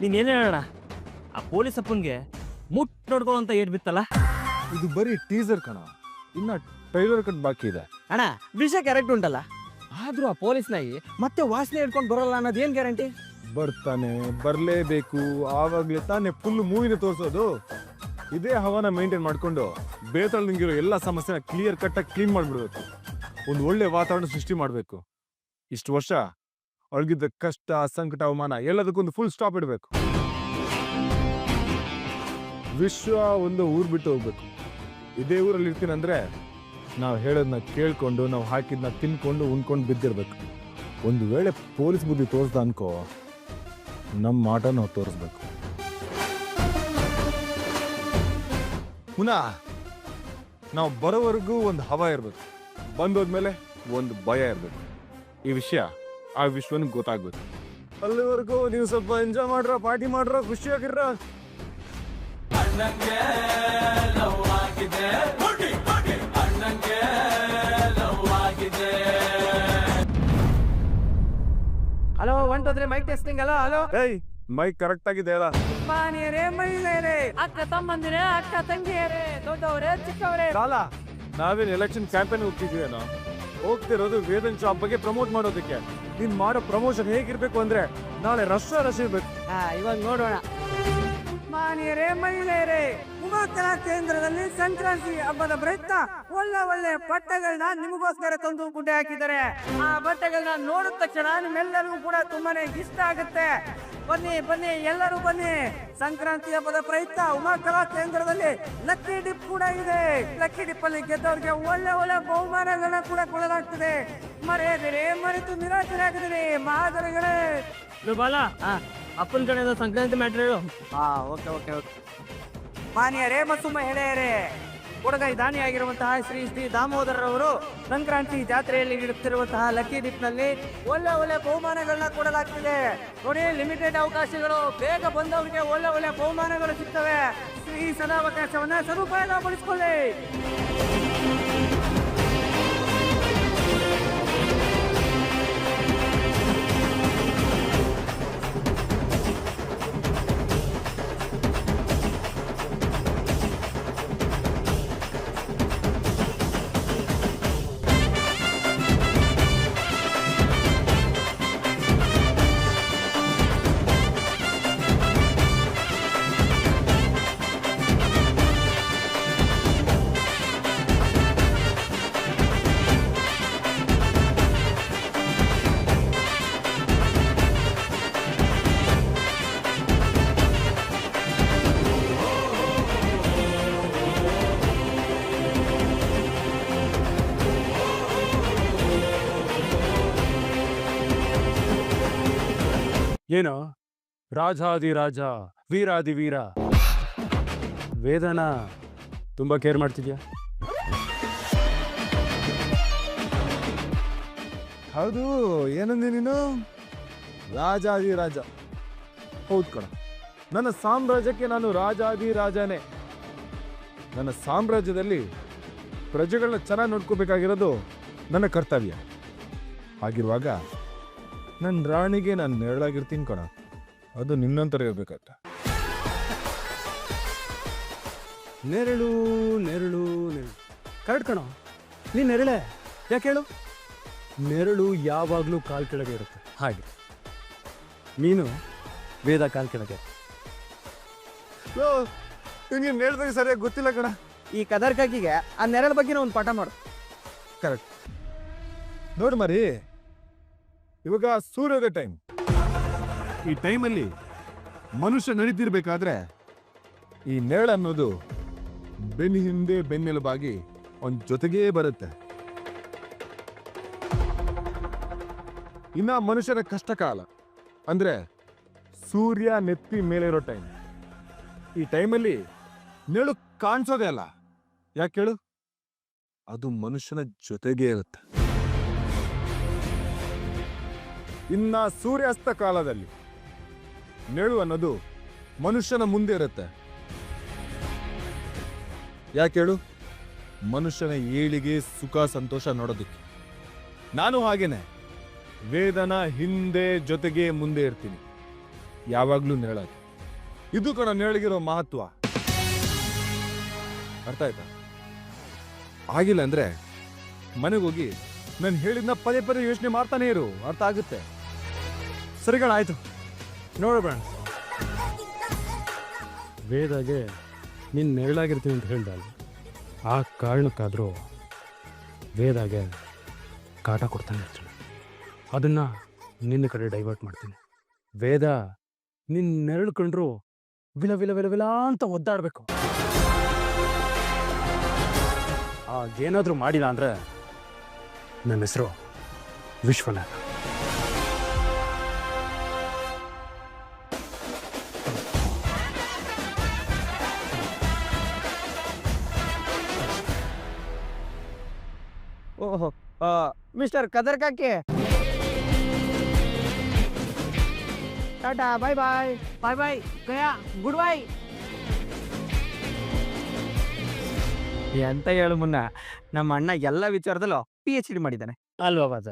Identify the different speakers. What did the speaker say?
Speaker 1: ನೀನ್ ಏನ್ ಹೇಳೋಣ ಆ ಪೊಲೀಸ್ ಅಪ್ಪನ್ಗೆ ಮುಟ್ ನೋಡ್ಕೊ ಅಂತ ಏಟ್ ಬಿತ್ತಲ್ಲ?
Speaker 2: ಇದು ಬರೀ ಟೀಸರ್ ಕಣ. ಇನ್ನ ಟ್ರೈಲರ್ ಕಟ್ ಬಾಕಿ ಇದೆ.
Speaker 3: ಅಣ್ಣ ವಿಷಯ ಕ್ಯಾರೆಕ್ಟ್ ಉಂಟಲ್ಲ? ಆದ್ರೂ ಆ ಪೊಲೀಸ್ ನಾಯಿ ಮತ್ತೆ ವಾಸನೆ ಹಿಡ್ಕೊಂಡು ಬರೋಲ್ಲ ಅನ್ನೋದು ಏನ್ ಗ್ಯಾರಂಟಿ
Speaker 2: ಬರ್ತಾನೆ ಬರ್ಲೇಬೇಕು. ಆವಾಗ್ಲೇ ತಾನೇ ಫುಲ್ ಮೂವಿನ ತೋರಿಸೋದು. ಇದೇ ಹವಾನ ಮೇಂಟೈನ್ ಮಾಡ್ಕೊಂಡು ಬೇತಾಳದಂಗಿರೋ ಎಲ್ಲ ಸಮಸ್ಯೆನ ಕ್ಲಿಯರ್ ಕಟ್ಟಾಗಿ ಕ್ಲೀನ್ ಮಾಡ್ಬಿಡ್ಬೇಕು. ಒಂದು ಒಳ್ಳೆ ವಾತಾವರಣ ಸೃಷ್ಟಿ ಮಾಡಬೇಕು. ಇಷ್ಟು ವರ್ಷ ಒಳಗಿದ್ದ ಕಷ್ಟ ಸಂಕಟ ಅವಮಾನ ಎಲ್ಲದಕ್ಕೊಂದು ಫುಲ್ ಸ್ಟಾಪ್ ಇಡಬೇಕು. ವಿಶ್ವ ಒಂದು ಊರು ಬಿಟ್ಟು ಹೋಗ್ಬೇಕು. ಇದೇ ಊರಲ್ಲಿ ಇರ್ತೀನಂದ್ರೆ ನಾವು ಹೇಳೋದನ್ನ ಕೇಳ್ಕೊಂಡು, ನಾವು ಹಾಕಿದ್ನ ತಿನ್ಕೊಂಡು, ಉಣ್ಕೊಂಡು ಬಿದ್ದಿರ್ಬೇಕು. ಒಂದು ವೇಳೆ ಪೊಲೀಸ್ ಬುದ್ಧಿ ತೋರಿಸ್ದ ಅನ್ಕೋ ನಮ್ಮ ಆಟ ನಾವು ತೋರಿಸ್ಬೇಕು. ಪುನಃ ನಾವು ಬರೋವರೆಗೂ ಒಂದು ಹವ ಇರಬೇಕು. ಬಂದೋದ್ಮೇಲೆ ಒಂದು ಭಯ ಇರಬೇಕು. ಈ ವಿಷಯ ಆ ವಿಶ್ವನಿಗೆ ಗೊತ್ತಾಗುತ್ತೆ ಅಲ್ಲಿವರೆಗೂ ನೀವು ಸ್ವಲ್ಪ ಎಂಜಾಯ್ ಮಾಡ್ರ ಪಾರ್ಟಿ ಮಾಡ್ರ ಖುಷಿಯಾಗಿರ್ರ
Speaker 3: ಹಲೋ ತ್ರೀ ಮೈಕ್ ಟೆಸ್ಟಿಂಗ್ ಅಲ್ಲ ಹಲೋ
Speaker 2: ಏಯ್ ಮೈಕ್ ಕರೆಕ್ಟ್ ಆಗಿದೆ ಅಲ್ಲ
Speaker 3: ಮಾನಿಯರೇ ಮಹಿಳೆಯರೇ ಅಕ್ಕ ತಮ್ಮಂದಿರೇ ಅಕ್ಕ ತಂಗಿಯರೇ ದೊಡ್ಡವರೇ ಚಿಕ್ಕವರೇ.
Speaker 2: ಸಾಲ ನಾವೇನ್ ಎಲೆಕ್ಷನ್ ಕ್ಯಾಂಪೇನ್ ಹೋಗ್ತಿದ್ವೇನೋ ಹೋಗ್ತಿರೋದು ವೇದನ್ ಶಾಪ್ ಬಗ್ಗೆ ಪ್ರಮೋಟ್ ಮಾಡೋದಕ್ಕೆ. ನೀನ್ ಮಾಡೋ ಪ್ರಮೋಷನ್ ಹೇಗಿರ್ಬೇಕು ಅಂದ್ರೆ ನಾಳೆ ರಸ ರಸ ಇರ್ಬೇಕು.
Speaker 3: ಇವಾಗ ನೋಡೋಣ. ಮಾನ್ಯರೇ ಮಹಿಳೆಯರೇ ಉಮಾಕಲಾ ಕೇಂದ್ರದಲ್ಲಿ ಸಂಕ್ರಾಂತಿ ಹಬ್ಬದ ಪ್ರಯತ್ನ ಒಳ್ಳೆ ಒಳ್ಳೆ ಬಟ್ಟೆಗಳನ್ನ ನಿಮಗೋಸ್ಕರ ತಂದು ಗುಡ್ಡೆ ಹಾಕಿದ್ದಾರೆ. ಆ ಬಟ್ಟೆಗಳನ್ನ ನೋಡಿದ ತಕ್ಷಣ ನಿಮ್ಮೆಲ್ಲರಿಗೂ ಕೂಡ ತುಂಬಾನೇ ಇಷ್ಟ ಆಗುತ್ತೆ. ಬನ್ನಿ ಬನ್ನಿ ಎಲ್ಲರೂ ಬನ್ನಿ. ಸಂಕ್ರಾಂತಿ ಹಬ್ಬದ ಪ್ರಯುಕ್ತ ಉಮಾಕಲಾ ಕೇಂದ್ರದಲ್ಲಿ ಲಕ್ಕಿ ಡಿಪ್ ಕೂಡ ಇದೆ. ಲಕ್ಕಿ ಡಿಪ್ ಅಲ್ಲಿ ಗೆದ್ದವ್ರಿಗೆ ಒಳ್ಳೆ ಒಳ್ಳೆ ಬಹುಮಾನಗಳನ್ನ ಕೂಡ ಕೊಡಲಾಗ್ತದೆ. ಮರೆಯದಿರಿ ಮರೆತು ನಿರಾಶರಾಗಿದ್ದೀರಿ ಮಾದರಿಗಳೇ.
Speaker 1: ಬಾಲ ಅಪ್ಪನ ಕಡೆಯಿಂದ ಸಂಕ್ರಾಂತಿ ಮ್ಯಾಟ್ರ್ ಹೇಳು.
Speaker 3: ಹಾ ಓಕೆ ಓಕೆ ಓಕೆ. ಮಾನ್ಯರೇ ಮತ್ತು ಮಹಿಳೆಯರೇ ಕೊಡಗೈ ದಾನಿಯಾಗಿರುವಂತಹ ಶ್ರೀ ಶ್ರೀ ದಾಮೋದರರವರು ಸಂಕ್ರಾಂತಿ ಜಾತ್ರೆಯಲ್ಲಿ ನೀಡುತ್ತಿರುವಂತಹ ಲಕ್ಕಿ ದಿಪ್ನಲ್ಲಿ ಒಳ್ಳೆ ಒಳ್ಳೆ ಬಹುಮಾನಗಳನ್ನ ಕೊಡಲಾಗ್ತಿದೆ. ನೋಡಿ ಲಿಮಿಟೆಡ್ ಅವಕಾಶಗಳು, ಬೇಗ ಬಂದವರಿಗೆ ಒಳ್ಳೆ ಒಳ್ಳೆ ಬಹುಮಾನಗಳು ಸಿಗ್ತವೆ. ಈ ಸದಾವಕಾಶವನ್ನ ಸದುಪಯೋಗಪಡಿಸಿಕೊಳ್ಳಿ.
Speaker 2: ಏನು? ರಾಜಾದಿ ರಾಜ ವೀರಾದಿ ವೀರ. ವೇದನ, ತುಂಬ ಕೇರ್ ಮಾಡ್ತಿದ್ಯಾ? ಹೌದು, ಏನಂದೆ ನೀನು? ರಾಜಾದಿ ರಾಜ. ಹೌದು ಕಣ. ನನ್ನ ಸಾಮ್ರಾಜ್ಯಕ್ಕೆ ನಾನು ರಾಜಾದಿ ರಾಜನೇ. ನನ್ನ ಸಾಮ್ರಾಜ್ಯದಲ್ಲಿ ಪ್ರಜೆಗಳನ್ನ ಚೆನ್ನಾಗಿ ನೋಡ್ಕೋಬೇಕಾಗಿರೋದು ನನ್ನ ಕರ್ತವ್ಯ. ಹಾಗಿರುವಾಗ ನನ್ನ ರಾಣಿಗೆ ನಾನು ನೆರಳಾಗಿರ್ತೀನಿ ಕಣ. ಅದು ನಿನ್ನಂತರ ಇರ್ಬೇಕಂತ
Speaker 4: ನೆರಳು ನೆರಳು ನೆರಳು. ಕರೆಕ್ಟ್ ಕಣೋ. ನೀ ನೆರಳೆ? ಯಾಕೆ ಹೇಳು? ನೆರಳು ಯಾವಾಗಲೂ ಕಾಲ್ ಕೆಳಗೆ ಇರುತ್ತೆ. ಹಾಗೆ. ನೀನು ವೇದ ಕಾಲ್ ಕೆಳಗೆ.
Speaker 2: ನಿನಗೆ ನೇಳ್ದಾಗ ಸರಿಯಾಗಿ ಗೊತ್ತಿಲ್ಲ ಕಣ.
Speaker 3: ಈ ಕದರ್ಕಾಕಿಗೆ ಆ ನೆರಳ ಬಗ್ಗೆ ಒಂದು ಪಾಠ ಮಾಡು.
Speaker 2: ಕರೆಕ್ಟ್ ನೋಡು ಮರಿ. ಇವಾಗ ಸೂರ್ಯೋದಯ ಟೈಮ್ ಈ ಟೈಮಲ್ಲಿ ಮನುಷ್ಯ ನಡೀತಿರ್ಬೇಕಾದ್ರೆ ಈ ನೆರಳು ಅನ್ನೋದು ಬೆನ್ನ ಹಿಂದೆ ಬೆನ್ನೆಲುಬಾಗಿ ಅವನ ಜೊತೆಗೇ ಬರುತ್ತೆ. ಇನ್ನ ಮನುಷ್ಯನ ಕಷ್ಟ ಕಾಲ ಅಂದ್ರೆ ಸೂರ್ಯ ನೆತ್ತಿ ಮೇಲೆ ಇರೋ ಟೈಮ್ ಈ ಟೈಮಲ್ಲಿ ನೆರಳು ಕಾಣಿಸೋದೇ ಅಲ್ಲ. ಯಾಕೆ ಹೇಳು ಅದು ಮನುಷ್ಯನ ಜೊತೆಗೇ ಇರುತ್ತೆ. ಇನ್ನ ಸೂರ್ಯಾಸ್ತ ಕಾಲದಲ್ಲಿ ನೆರಳು ಅನ್ನೋದು ಮನುಷ್ಯನ ಮುಂದೆ ಇರುತ್ತೆ. ಯಾಕೆ ಹೇಳು? ಮನುಷ್ಯನ ಏಳಿಗೆ ಸುಖ, ಸಂತೋಷ ನೋಡೋದಕ್ಕೆ. ನಾನು ಹಾಗೇನೆ. ವೇದನ ಹಿಂದೆ ಜೊತೆಗೆ ಮುಂದೆ ಇರ್ತೀನಿ. ಯಾವಾಗ್ಲೂ ನೆರಳಾಗಿ. ಇದು ಕಣ, ನೆರಳಿಗಿರೋ ಮಹತ್ವ. ಅರ್ಥ ಆಯ್ತಾ? ಆಗಿಲ್ಲ ಅಂದ್ರೆ ಮನೆಗೆ ಹೋಗಿ ನಾನು ಹೇಳಿದ್ನ ಪದೇ ಪದೇ ಯೋಚನೆ ಮಾಡ್ತಾನೆ ಇರು. ಅರ್ಥ ಆಗುತ್ತೆ.
Speaker 4: ಸರಿ ಕಣ ನೋಡು ನೋಡೋಣ ವೇದಾಗೆ ನೀನು ನೆರಳಾಗಿರ್ತೀನಿ ಅಂತ ಹೇಳ್ದೆ ಆ ಕಾರಣಕ್ಕಾದರೂ ವೇದಾಗೆ ಕಾಟ ಕೊಡ್ತಾನೆ ಇರ್ತೀನಿ ಅದನ್ನು ನಿನ್ನ ಕಡೆ ಡೈವರ್ಟ್ ಮಾಡ್ತೀನಿ. ವೇದ ನಿನ್ನ ನೆರಳು ಕಂಡ್ರು ವಿಲ ವಿಲ ವಿಲ ವಿಲ ಅಂತ ಒದ್ದಾಡಬೇಕು. ಆಗೇನಾದರೂ ಮಾಡಿಲ್ಲ ಅಂದರೆ ನನ್ನ ಹೆಸರು ವಿಶ್ವನಾಥ.
Speaker 3: ಓಹೋ ಮಿಸ್ಟರ್ ಕದರ್ ಕಾಕಿ. Tata bye bye bye bye Gaya good ಬಾಯ್ ಎಂತ ಹೇಳು ಮುನ್ನ ನಮ್ಮ ಅಣ್ಣ ಎಲ್ಲ ವಿಚಾರದಲ್ಲೂ ಪಿ ಎಚ್ ಡಿ ಮಾಡಿದ್ದಾನೆ.
Speaker 4: ಅಲ್ವಾ ಬಾದ